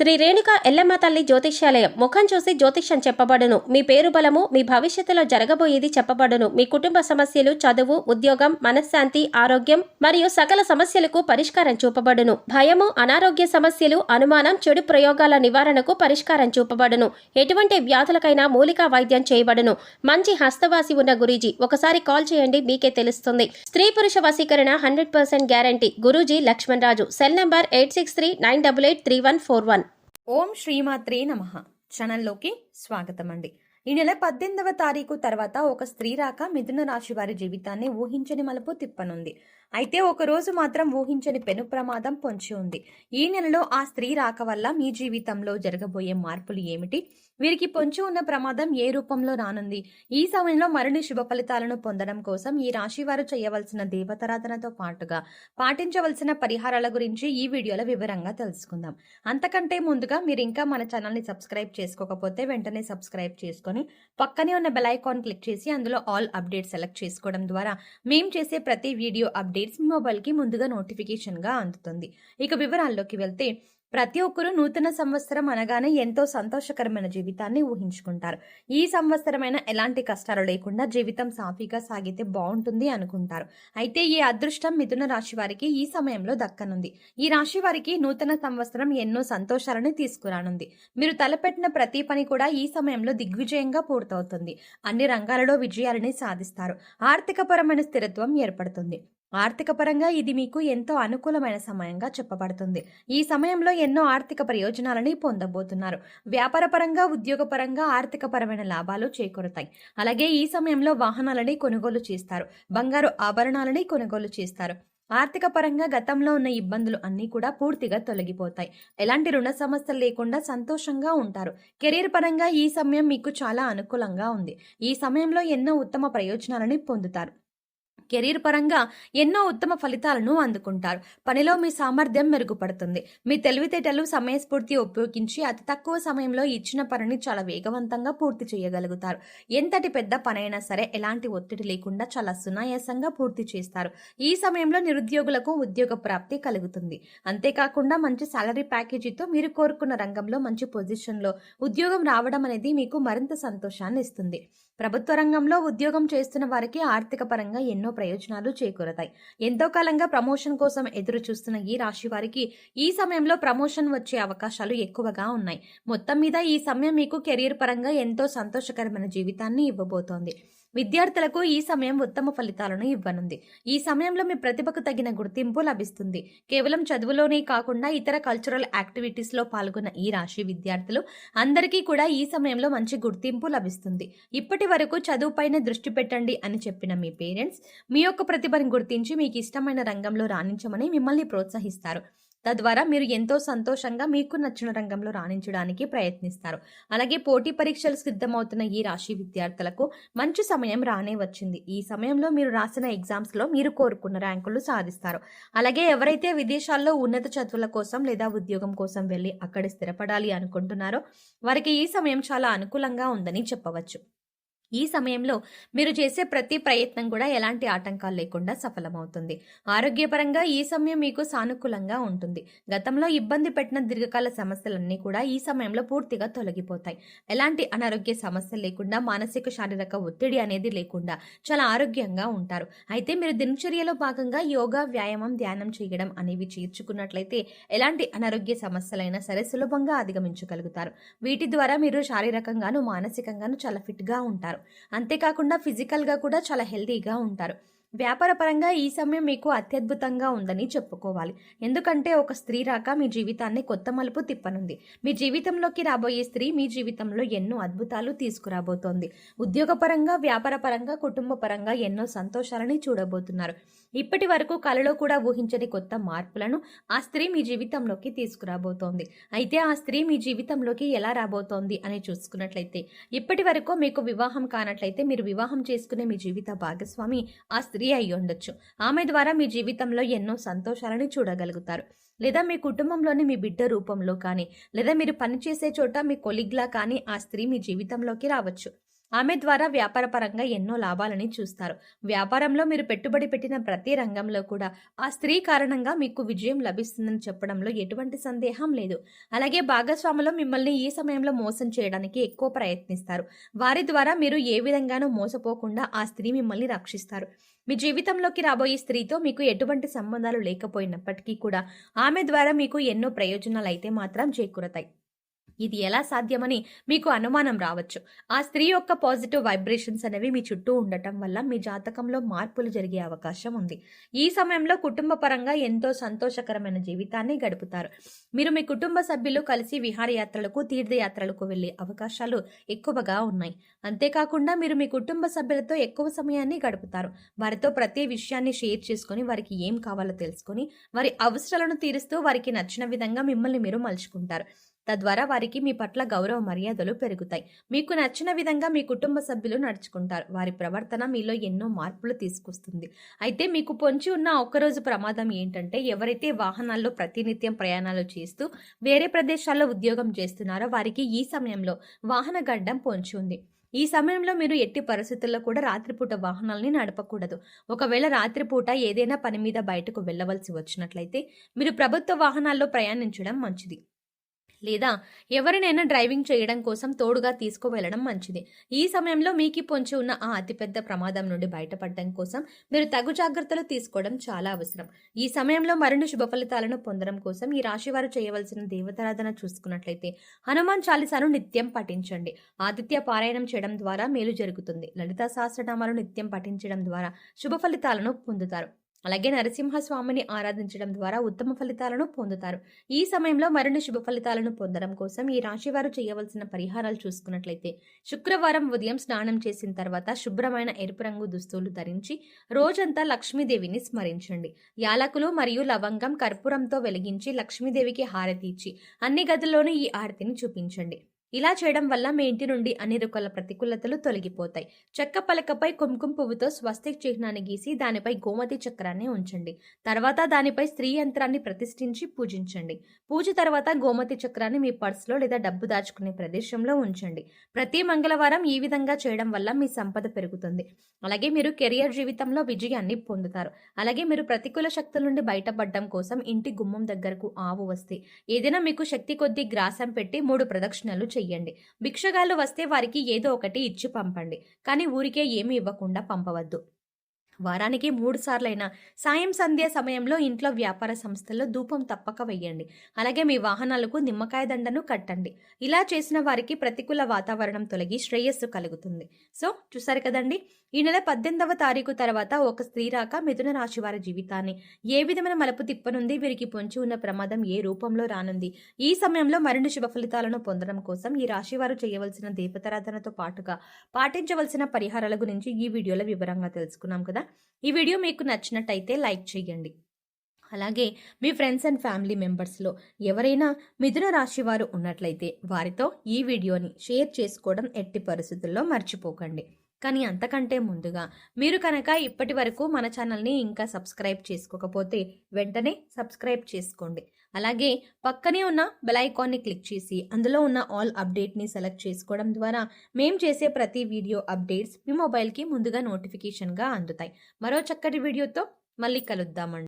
శ్రీ రేణుక ఎల్లమ్మ తల్లి జ్యోతిష్యాలయం ముఖం చూసి జ్యోతిష్యం చెప్పబడును. మీ పేరు బలము మీ భవిష్యత్తులో జరగబోయేది చెప్పబడును. మీ కుటుంబ సమస్యలు చదువు ఉద్యోగం మనశ్శాంతి ఆరోగ్యం మరియు సకల సమస్యలకు పరిష్కారం చూపబడును. భయము అనారోగ్య సమస్యలు అనుమానం చెడు ప్రయోగాల నివారణకు పరిష్కారం చూపబడును. ఎటువంటి వ్యాధులకైనా మూలికా వైద్యం చేయబడును. మంచి హస్తవాసి ఉన్న గురూజీ ఒకసారి కాల్ చేయండి మీకే తెలుస్తుంది. స్త్రీ పురుష వశీకరణ hundred percent guarantee. Guruji Lakshman Raju. Cell number eight six three nine double eight three one four one. ఓం శ్రీమాత్రే నమ. ఛానల్లోకి స్వాగతం అండి ఈ నెల పద్దెనిమిదవ తారీఖు తర్వాత ఒక స్త్రీ రాక మిథున రాశి వారి జీవితాన్ని ఊహించని మలుపు తిప్పనుంది. అయితే ఒకరోజు మాత్రం ఊహించని పెను ప్రమాదం పొంచి ఉంది. ఈ నెలలో ఆ స్త్రీ రాక వల్ల మీ జీవితంలో జరగబోయే మార్పులు ఏమిటి? వీరికి పొంచి ఉన్న ప్రమాదం ఏ రూపంలో రానుంది? ఈ సమయంలో మరిన్ని శుభ ఫలితాలను పొందడం కోసం ఈ రాశి వారు చేయవలసిన దేవతారాధనతో పాటుగా పాటించవలసిన పరిహారాల గురించి ఈ వీడియోలో వివరంగా తెలుసుకుందాం. అంతకంటే ముందుగా మీరు ఇంకా మన ఛానల్ని సబ్స్క్రైబ్ చేసుకోకపోతే వెంటనే సబ్స్క్రైబ్ చేసుకొని పక్కనే ఉన్న బెల్ ఐకాన్ క్లిక్ చేసి అందులో ఆల్ అప్డేట్ సెలెక్ట్ చేసుకోవడం ద్వారా మేము చేసే ప్రతి వీడియో అప్డేట్ అప్డేట్స్ మీ మొబైల్కి ముందుగా నోటిఫికేషన్గా అందుతుంది. ఇక వివరాల్లోకి వెళ్తే ప్రతి ఒక్కరూ నూతన సంవత్సరం అనగానే ఎంతో సంతోషకరమైన జీవితాన్ని ఊహించుకుంటారు. ఈ సంవత్సరమైన ఎలాంటి కష్టాలు లేకుండా జీవితం సాఫీగా సాగితే బాగుంటుంది అనుకుంటారు. అయితే ఈ అదృష్టం మిథున రాశి వారికి ఈ సమయంలో దక్కనుంది. ఈ రాశి వారికి నూతన సంవత్సరం ఎన్నో సంతోషాలను తీసుకురానుంది. మీరు తలపెట్టిన ప్రతి పని కూడా ఈ సమయంలో దిగ్విజయంగా పూర్తవుతుంది. అన్ని రంగాలలో విజయాలని సాధిస్తారు. ఆర్థికపరమైన స్థిరత్వం ఏర్పడుతుంది. ఆర్థిక పరంగా ఇది మీకు ఎంతో అనుకూలమైన సమయంగా చెప్పబడుతుంది. ఈ సమయంలో ఎన్నో ఆర్థిక ప్రయోజనాలని పొందబోతున్నారు. వ్యాపారపరంగా ఉద్యోగపరంగా ఆర్థికపరమైన లాభాలు చేకూరుతాయి. అలాగే ఈ సమయంలో వాహనాలని కొనుగోలు చేస్తారు. బంగారు ఆభరణాలని కొనుగోలు చేస్తారు. ఆర్థిక పరంగా గతంలో ఉన్న ఇబ్బందులు అన్నీ కూడా పూర్తిగా తొలగిపోతాయి. ఎలాంటి రుణ సమస్యలు లేకుండా సంతోషంగా ఉంటారు. కెరీర్ పరంగా ఈ సమయం మీకు చాలా అనుకూలంగా ఉంది. ఈ సమయంలో ఎన్నో ఉత్తమ ప్రయోజనాలని పొందుతారు. కెరీర్ పరంగా ఎన్నో ఉత్తమ ఫలితాలను అందుకుంటారు. పనిలో మీ సామర్థ్యం మెరుగుపడుతుంది. మీ తెలివితేటలు సమయస్ఫూర్తి ఉపయోగించి అతి తక్కువ సమయంలో ఇచ్చిన పనిని చాలా వేగవంతంగా పూర్తి చేయగలుగుతారు. ఎంతటి పెద్ద పనైనా సరే ఎలాంటి ఒత్తిడి లేకుండా చాలా సునాయాసంగా పూర్తి చేస్తారు. ఈ సమయంలో నిరుద్యోగులకు ఉద్యోగ ప్రాప్తి కలుగుతుంది. అంతేకాకుండా మంచి సాలరీ ప్యాకేజీతో మీరు కోరుకున్న రంగంలో మంచి పొజిషన్లో ఉద్యోగం రావడం అనేది మీకు మరింత సంతోషాన్ని ఇస్తుంది. ప్రభుత్వ రంగంలో ఉద్యోగం చేస్తున్న వారికి ఆర్థిక పరంగా ఎన్నో ప్రయోజనాలు చేకూరతాయి. ఎంతో కాలంగా ప్రమోషన్ కోసం ఎదురు చూస్తున్న ఈ రాశి వారికి ఈ సమయంలో ప్రమోషన్ వచ్చే అవకాశాలు ఎక్కువగా ఉన్నాయి. మొత్తం మీద ఈ సమయం మీకు కెరీర్ పరంగా ఎంతో సంతోషకరమైన జీవితాన్ని ఇవ్వబోతోంది. విద్యార్థులకు ఈ సమయం ఉత్తమ ఫలితాలను ఇవ్వనుంది. ఈ సమయంలో మీ ప్రతిభకు తగిన గుర్తింపు లభిస్తుంది. కేవలం చదువులోనే కాకుండా ఇతర కల్చరల్ యాక్టివిటీస్లో పాల్గొన్న ఈ రాశి విద్యార్థులు అందరికీ కూడా ఈ సమయంలో మంచి గుర్తింపు లభిస్తుంది. ఇప్పటి వరకు చదువుపైన దృష్టి పెట్టండి అని చెప్పిన మీ పేరెంట్స్ మీ యొక్క ప్రతిభను గుర్తించి మీకు ఇష్టమైన రంగంలో రాణించమని మిమ్మల్ని ప్రోత్సహిస్తారు. తద్వారా మీరు ఎంతో సంతోషంగా మీకు నచ్చిన రంగంలో రాణించడానికి ప్రయత్నిస్తారు. అలాగే పోటీ పరీక్షలు సిద్ధమవుతున్న ఈ రాశి విద్యార్థులకు మంచి సమయం రానే వచ్చింది. ఈ సమయంలో మీరు రాసిన ఎగ్జామ్స్లో మీరు కోరుకున్న ర్యాంకులు సాధిస్తారు. అలాగే ఎవరైతే విదేశాల్లో ఉన్నత చదువుల కోసం లేదా ఉద్యోగం కోసం వెళ్ళి అక్కడ స్థిరపడాలి అనుకుంటున్నారో వారికి ఈ సమయం చాలా అనుకూలంగా ఉందని చెప్పవచ్చు. ఈ సమయంలో మీరు చేసే ప్రతి ప్రయత్నం కూడా ఎలాంటి ఆటంకాలు లేకుండా సఫలమవుతుంది. ఆరోగ్యపరంగా ఈ సమయం మీకు సానుకూలంగా ఉంటుంది. గతంలో ఇబ్బంది పెట్టిన దీర్ఘకాల సమస్యలన్నీ కూడా ఈ సమయంలో పూర్తిగా తొలగిపోతాయి. ఎలాంటి అనారోగ్య సమస్యలు లేకుండా మానసిక శారీరక ఒత్తిడి అనేది లేకుండా చాలా ఆరోగ్యంగా ఉంటారు. అయితే మీరు దినచర్యలో భాగంగా యోగా వ్యాయామం ధ్యానం చేయడం అనేవి చేర్చుకున్నట్లయితే ఎలాంటి అనారోగ్య సమస్యలైనా సరే సులభంగా అధిగమించగలుగుతారు. వీటి ద్వారా మీరు శారీరకంగాను మానసికంగాను చాలా ఫిట్గా ఉంటారు. అంతేకాకుండా ఫిజికల్గా కూడా చాలా హెల్తీగా ఉంటారు. వ్యాపారపరంగా ఈ సమయం మీకు అత్యద్భుతంగా ఉందని చెప్పుకోవాలి. ఎందుకంటే ఒక స్త్రీ రాక మీ జీవితాన్ని కొత్త మలుపు తిప్పనుంది. మీ జీవితంలోకి రాబోయే స్త్రీ మీ జీవితంలో ఎన్నో అద్భుతాలు తీసుకురాబోతోంది. ఉద్యోగపరంగా వ్యాపారపరంగా కుటుంబ పరంగా ఎన్నో సంతోషాలని చూడబోతున్నారు. ఇప్పటి వరకు కలలో కూడా ఊహించని కొత్త మార్పులను ఆ స్త్రీ మీ జీవితంలోకి తీసుకురాబోతోంది. అయితే ఆ స్త్రీ మీ జీవితంలోకి ఎలా రాబోతోంది అని చూసుకున్నట్లయితే ఇప్పటి వరకు మీకు వివాహం కానట్లయితే మీరు వివాహం చేసుకునే మీ జీవిత భాగస్వామి ఆ స్త్రీ అయి ఉండొచ్చు. ఆమె ద్వారా మీ జీవితంలో ఎన్నో సంతోషాలని చూడగలుగుతారు. లేదా మీ కుటుంబంలోని మీ బిడ్డ రూపంలో కానీ లేదా మీరు పనిచేసే చోట మీ కొలిగ్లా కానీ ఆ స్త్రీ మీ జీవితంలోకి రావచ్చు. ఆమె ద్వారా వ్యాపారపరంగా ఎన్నో లాభాలని చూస్తారు. వ్యాపారంలో మీరు పెట్టుబడి పెట్టిన ప్రతి రంగంలో కూడా ఆ స్త్రీ కారణంగా మీకు విజయం లభిస్తుందని చెప్పడంలో ఎటువంటి సందేహం లేదు. అలాగే భాగస్వాములు మిమ్మల్ని ఈ సమయంలో మోసం చేయడానికి ఎక్కువ ప్రయత్నిస్తారు. వారి ద్వారా మీరు ఏ విధంగానూ మోసపోకుండా ఆ స్త్రీ మిమ్మల్ని రక్షిస్తారు. మీ జీవితంలోకి రాబోయే స్త్రీతో మీకు ఎటువంటి సంబంధాలు లేకపోయినప్పటికీ కూడా ఆమె ద్వారా మీకు ఎన్నో ప్రయోజనాలు అయితే మాత్రం చేకూరతాయి. ఇది ఎలా సాధ్యమని మీకు అనుమానం రావచ్చు. ఆ స్త్రీ యొక్క పాజిటివ్ వైబ్రేషన్స్ అనేవి మీ చుట్టూ ఉండటం వల్ల మీ జాతకంలో మార్పులు జరిగే అవకాశం ఉంది. ఈ సమయంలో కుటుంబ పరంగా ఎంతో సంతోషకరమైన జీవితాన్ని గడుపుతారు. మీరు మీ కుటుంబ సభ్యులు కలిసి విహారయాత్రలకు తీర్థయాత్రలకు వెళ్ళే అవకాశాలు ఎక్కువగా ఉన్నాయి. అంతేకాకుండా మీరు మీ కుటుంబ సభ్యులతో ఎక్కువ సమయాన్ని గడుపుతారు. వారితో ప్రతి విషయాన్ని షేర్ చేసుకొని వారికి ఏం కావాలో తెలుసుకొని వారి అవసరాలను తీరుస్తూ వారికి నచ్చిన విధంగా మిమ్మల్ని మీరు మలుచుకుంటారు. తద్వారా వారికి మీ పట్ల గౌరవ మర్యాదలు పెరుగుతాయి. మీకు నచ్చిన విధంగా మీ కుటుంబ సభ్యులు నడుచుకుంటారు. వారి ప్రవర్తన మీలో ఎన్నో మార్పులు తీసుకొస్తుంది. అయితే మీకు పొంచి ఉన్న ఒక్కరోజు ప్రమాదం ఏంటంటే ఎవరైతే వాహనాల్లో ప్రతినిత్యం ప్రయాణాలు చేస్తూ వేరే ప్రదేశాల్లో ఉద్యోగం చేస్తున్నారో వారికి ఈ సమయంలో వాహన గడ్డం పొంచి ఉంది. ఈ సమయంలో మీరు ఎట్టి పరిస్థితుల్లో కూడా రాత్రిపూట వాహనాల్ని నడపకూడదు. ఒకవేళ రాత్రిపూట ఏదైనా పని మీద బయటకు వెళ్ళవలసి వచ్చినట్లయితే మీరు ప్రభుత్వ వాహనాల్లో ప్రయాణించడం మంచిది. లేదా ఎవరినైనా డ్రైవింగ్ చేయడం కోసం తోడుగా తీసుకువెళ్ళడం మంచిది. ఈ సమయంలో మీకు పొంచి ఉన్న ఆ అతిపెద్ద ప్రమాదం నుండి బయటపడడం కోసం మీరు తగు జాగ్రత్తలు తీసుకోవడం చాలా అవసరం. ఈ సమయంలో మరిన్ని శుభ ఫలితాలను పొందడం కోసం ఈ రాశి వారు చేయవలసిన దేవతారాధన చూసుకున్నట్లయితే హనుమాన్ చాలీసాను నిత్యం పఠించండి. ఆదిత్య పారాయణం చేయడం ద్వారా మేలు జరుగుతుంది. లలితా సహస్రనామాలు నిత్యం పఠించడం ద్వారా శుభ ఫలితాలను పొందుతారు. అలాగే నరసింహస్వామిని ఆరాధించడం ద్వారా ఉత్తమ ఫలితాలను పొందుతారు. ఈ సమయంలో మరిన్ని శుభ ఫలితాలను పొందడం కోసం ఈ రాశి వారు చేయవలసిన పరిహారాలు చూసుకున్నట్లయితే శుక్రవారం ఉదయం స్నానం చేసిన తర్వాత శుభ్రమైన ఎరుపు రంగు దుస్తులు ధరించి రోజంతా లక్ష్మీదేవిని స్మరించండి. యాలకులు మరియు లవంగం కర్పూరంతో వెలిగించి లక్ష్మీదేవికి హారతి ఇచ్చి అన్ని గదుల్లోనూ ఈ హారతిని చూపించండి. ఇలా చేయడం వల్ల మీ ఇంటి నుండి అన్ని రకాల ప్రతికూలతలు తొలగిపోతాయి. చెక్క పలకపై కుంకుమ పువ్వుతో స్వస్తిక్ చిహ్నాన్ని గీసి దానిపై గోమతి చక్రాన్ని ఉంచండి. తర్వాత దానిపై స్త్రీ యంత్రాన్ని ప్రతిష్ఠించి పూజించండి. పూజ తర్వాత గోమతి చక్రాన్ని మీ పర్సులో లేదా డబ్బు దాచుకునే ప్రదేశంలో ఉంచండి. ప్రతి మంగళవారం ఈ విధంగా చేయడం వల్ల మీ సంపద పెరుగుతుంది. అలాగే మీరు కెరియర్ జీవితంలో విజయాన్ని పొందుతారు. అలాగే మీరు ప్రతికూల శక్తుల నుండి బయటపడడం కోసం ఇంటి గుమ్మం దగ్గరకు ఆవు వస్తే ఏదైనా మీకు శక్తి కొద్దీ గ్రాసం పెట్టి మూడు ప్రదక్షిణలు చెయ్యండి. భిక్షగాళ్ళు వస్తే వారికి ఏదో ఒకటి ఇచ్చి పంపండి. కానీ ఊరికే ఏమీ ఇవ్వకుండా పంపవద్దు. వారానికి మూడు సార్లైనా సాయం సంధ్య సమయంలో ఇంట్లో వ్యాపార సంస్థల్లో ధూపం తప్పక వెయ్యండి. అలాగే మీ వాహనాలకు నిమ్మకాయ దండను కట్టండి. ఇలా చేసిన వారికి ప్రతికూల వాతావరణం తొలగి శ్రేయస్సు కలుగుతుంది. సో చూసారు కదండి? ఈ నెల పద్దెనిమిదవ తారీఖు తర్వాత ఒక స్త్రీ రాక మిథున రాశి వారి జీవితాన్ని ఏ విధమైన మలుపు తిప్పనుంది? వీరికి పొంచి ఉన్న ప్రమాదం ఏ రూపంలో రానుంది? ఈ సమయంలో మరిన్ని శుభ ఫలితాలను పొందడం కోసం ఈ రాశి వారు చేయవలసిన దేవతారాధనతో పాటుగా పాటించవలసిన పరిహారాల గురించి ఈ వీడియోలో వివరంగా తెలుసుకున్నాం కదా? ఈ వీడియో మీకు నచ్చినట్టయితే లైక్ చేయండి అలాగే మీ ఫ్రెండ్స్ అండ్ ఫ్యామిలీ మెంబర్స్లో ఎవరైనా మిథున రాశి వారు ఉన్నట్లయితే వారితో ఈ వీడియోని షేర్ చేసుకోవడం ఎట్టి పరిస్థితుల్లో మర్చిపోకండి. కానీ అంతకంటే ముందుగా మీరు కనుక ఇప్పటి వరకు మన ఛానల్ని ఇంకా సబ్స్క్రైబ్ చేసుకోకపోతే వెంటనే సబ్స్క్రైబ్ చేసుకోండి. అలాగే పక్కనే ఉన్న బెల్ ఐకాన్ని క్లిక్ చేసి అందులో ఉన్న ఆల్ అప్డేట్ని సెలెక్ట్ చేసుకోవడం ద్వారా మేము చేసే ప్రతి వీడియో అప్డేట్స్ మీ మొబైల్కి ముందుగా నోటిఫికేషన్గా అందుతాయి. మరో చక్కటి వీడియోతో మళ్ళీ కలుద్దామండి.